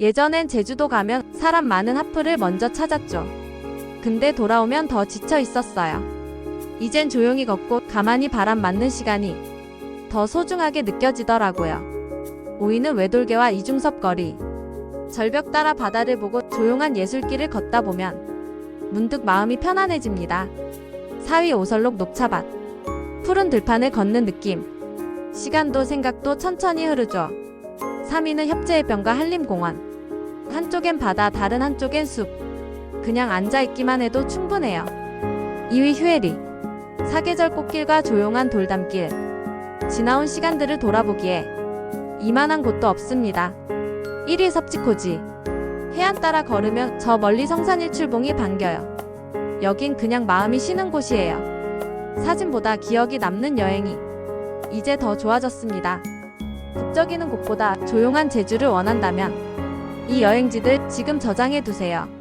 예전엔 제주도 가면 사람 많은 하프를 먼저 찾았죠. 근데 돌아오면 더 지쳐 있었어요. 이젠 조용히 걷고 가만히 바람 맞는 시간이 더 소중하게 느껴지더라고요. 오이는 외돌개와 이중섭 거리. 절벽 따라 바다를 보고 조용한 예술길을 걷다 보면 문득 마음이 편안해집니다. 사위 오설록 녹차밭. 푸른 들판을 걷는 느낌. 시간도 생각도 천천히 흐르죠. 3위는 협재해변과 한림공원. 한쪽엔 바다, 다른 한쪽엔 숲. 그냥 앉아있기만 해도 충분해요. 2위 휴에리. 사계절 꽃길과 조용한 돌담길. 지나온 시간들을 돌아보기에 이만한 곳도 없습니다. 1위 섭지코지. 해안 따라 걸으면 저 멀리 성산일출봉이 반겨요. 여긴 그냥 마음이 쉬는 곳이에요. 사진보다 기억이 남는 여행이 이제 더 좋아졌습니다. 북적이는 곳보다 조용한 제주를 원한다면 이 여행지들 지금 저장해 두세요.